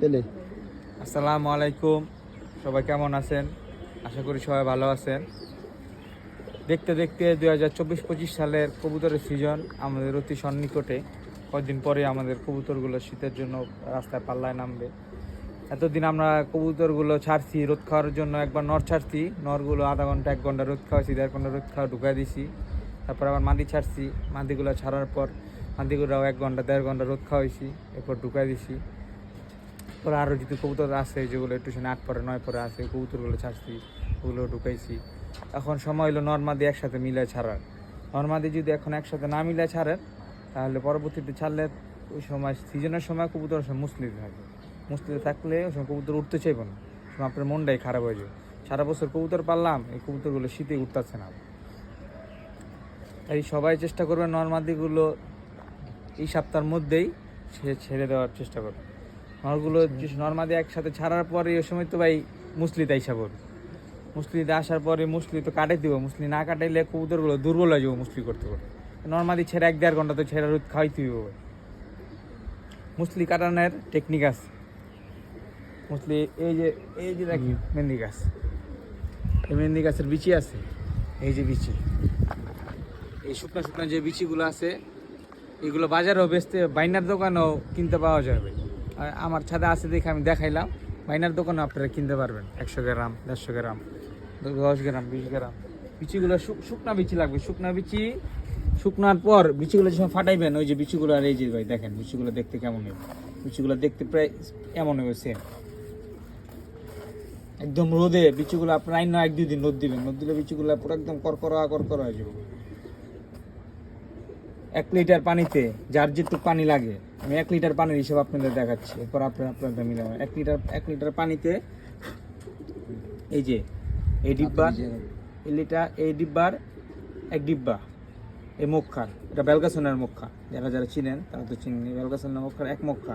পেলে আসসালামু আলাইকুম সবাই কেমন আছেন? আশা করি সবাই ভালো আছেন। দেখতে দেখতে দুই হাজার চব্বিশ পঁচিশ সালের কবুতরের সিজন আমাদের অতি সন্নিকটে। কয়েকদিন পরে আমাদের কবুতরগুলো শীতের জন্য রাস্তায় পাল্লায় নামবে। এতদিন আমরা কবুতরগুলো ছাড়ছি, রোদ খাওয়ার জন্য একবার নর ছাড়ছি। নরগুলো আধা ঘণ্টা, এক ঘণ্টা রোদ খাওয়াইছি, দেড় ঘণ্টা রোদ খাওয়া ঢুকাই দিছি। তারপর আবার মাদি ছাড়ছি। মাদিগুলো ছাড়ার পর মাদিগুলোও এক ঘণ্টা, দেড় ঘণ্টা রোদ খাওয়াইছি, এরপর ঢুকাই দিছি। পরে আরও যদি কবুতর আছে যেগুলো একটু সে আট পরে, নয় পরে আছে, কবুতরগুলো ছাড়ছি, ওগুলো ঢুকাইছি। এখন সময় হলো নর্মাদি একসাথে মিলে ছাড়ার। নর্মাদি যদি এখন একসাথে না মিলে ছাড়েন তাহলে পরবর্তীতে ছাড়লে ওই সময় সিজনের সময় কবুতর সময় মুসলিম থাকবে মুসলিম থাকলে ওই সময় কবুতর উঠতে চাইব না। আপনার মনটাই খারাপ হয়ে যাবে। সারা বছর কবুতর পারলাম এই কবুতরগুলো শীতে উঠতেছে না। তাই সবাই চেষ্টা করবে নর্মাদিগুলো এই সপ্তাহের মধ্যেই সে ছেড়ে দেওয়ার চেষ্টা করবে। নরগুলো নর্মাদি একসাথে ছাড়ার পরে ওই সময় তো ভাই মুসলিতে আইসা করবে মুসলিতে আসার পরে মুসলি তো কাটাই দিব মুসলি না কাটাইলে কবুতরগুলো দুর্বল হয়ে যাব মুসলি করতে করতে। নর্মাদি ছেড়ে এক দেড় ঘণ্টা তো ছেড়ে রোদ খাওয়াইতে হইব। মুসলি কাটানোর টেকনিক আছে। মুসলি এই যে এই যে দেখি মেহেন্দি গাছ। এই মেহেন্দি গাছের বিচি আছে। এই যে বিচি। এই শুকনো শুকনো যে বিচিগুলো আছে এগুলো বাজারেও বেচতে বাইনার দোকানেও কিনতে পাওয়া যাবে আমার ছাদে আছে দেখে আমি দেখাইলাম। বাইনার দোকানে আপনারা কিনতে পারবেন। একশো গ্রাম, দেড়শো গ্রাম, দশ গ্রাম, বিশ গ্রাম। বিচিগুলো শুক- শুকনা বিচি লাগবে, শুকনা বিচি। শুকনার পর বিচিগুলো যখন ফাটাইবেন, ওই যে বিচিগুলো আর এই যে ভাই দেখেন, বিচিগুলো দেখতে কেমন হবে বিচিগুলো দেখতে প্রায় এমন হবে সেম একদম রোদে বিচিগুলো আপনার আইন এক দুই দিন রোদ দিবেন, রোদ দিলে বিচিগুলো পুরো একদম করকরা করকরা হয়ে যাবে। এক লিটার পানিতে যার যেটুকু পানি লাগে আমি এক লিটার পানির হিসাব আপনাদের দেখাচ্ছি এরপর আপনার আপনাদের মিলাবেন এক লিটার এক লিটার পানিতে এই যে এই ডিব্বা এই লিটার এই ডিব্বার এক ডিব্বা এই মক্খার এটা বেলগাছনের মক্খা যারা যারা চিনেন তারা তো চিনেন বেলগাছনের মক্খার এক মক্খা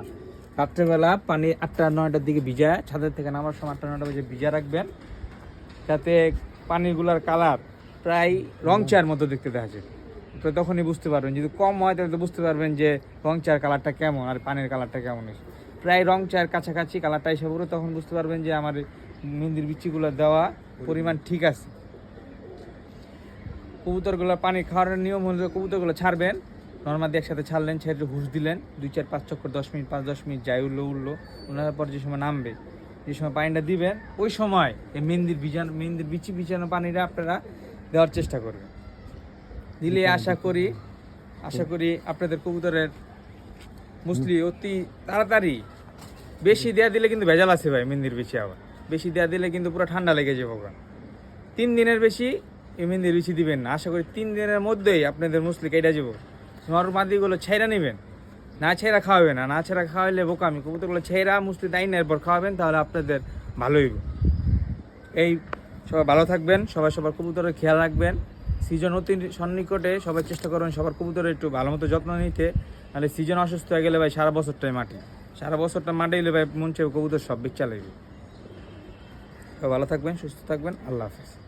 রাত্রেবেলা পানি আটটা নয়টার দিকে ভিজায় ছাদের থেকে নামার সময় আটটা নয়টা বাজে ভিজা রাখবেন। যাতে পানিগুলার কালার প্রায় রং চায়ের মতো দেখতে দেখা যায়। তো তখনই বুঝতে পারবেন। যদি কম হয়, তাহলে তো বুঝতে পারবেন যে রং চার কালারটা কেমন আর পানির কালারটা কেমন প্রায় রং চার কাছাকাছি কালারটা এসে পুরো তখন বুঝতে পারবেন যে আমার মেহেন্দির বিচিগুলো দেওয়া পরিমাণ ঠিক আছে। কবুতরগুলো পানি খাওয়ার নিয়ম হলে কবুতরগুলো ছাড়বেন নর্মাদি একসাথে ছাড়লেন, ছেড়ে হুশ দিলেন, দুই চার পাঁচ চক্কর, দশ মিনিট, পাঁচ দশ মিনিট যাই উঠল উঠল ওনার পর যে সময় নামবে, যে সময় পানিটা দিবেন, ওই সময় এই মেহেন্দির বিজান মেহেন্দির বিচি বিছানো পানিটা আপনারা দেওয়ার চেষ্টা করবেন। দিলে আশা করি আশা করি আপনাদের কবুতরের মুসলি অতি তাড়াতাড়ি বেশি দেয়া দিলে কিন্তু ভেজাল আছে ভাই মেহেন্দির বিচি আবার। বেশি দেয়া দিলে কিন্তু পুরো ঠান্ডা লেগে যাবে ওখানে তিন দিনের বেশি এই মেহেন্দির বিচি দিবেন না। আশা করি তিন দিনের মধ্যেই আপনাদের মুসলি কেটে যাব। নরমাদিগুলো ছেঁড়া নেবেন। না ছেঁড়া খাওয়াবেন না না ছেঁড়া খাওয়াইলে বোকামি। কবুতরগুলো ছেঁড়া মুসলি তাই না এরপর খাওয়াবেন তাহলে আপনাদের ভালো হইব। এই সবাই ভালো থাকবেন সবাই সবার কবুতরের খেয়াল রাখবেন। সিজন অতি সন্নিকটে সবাই চেষ্টা করবেন সবার কবুতরের একটু ভালো মতো যত্ন নিতে। তাহলে সিজন অসুস্থ হয়ে গেলে ভাই সারা বছরটাই মাটি সারা বছরটা মাটি এলে ভাই মন চাই কবুতর সব বিক চালাইবে ভালো থাকবেন, সুস্থ থাকবেন, আল্লাহ হাফিজ।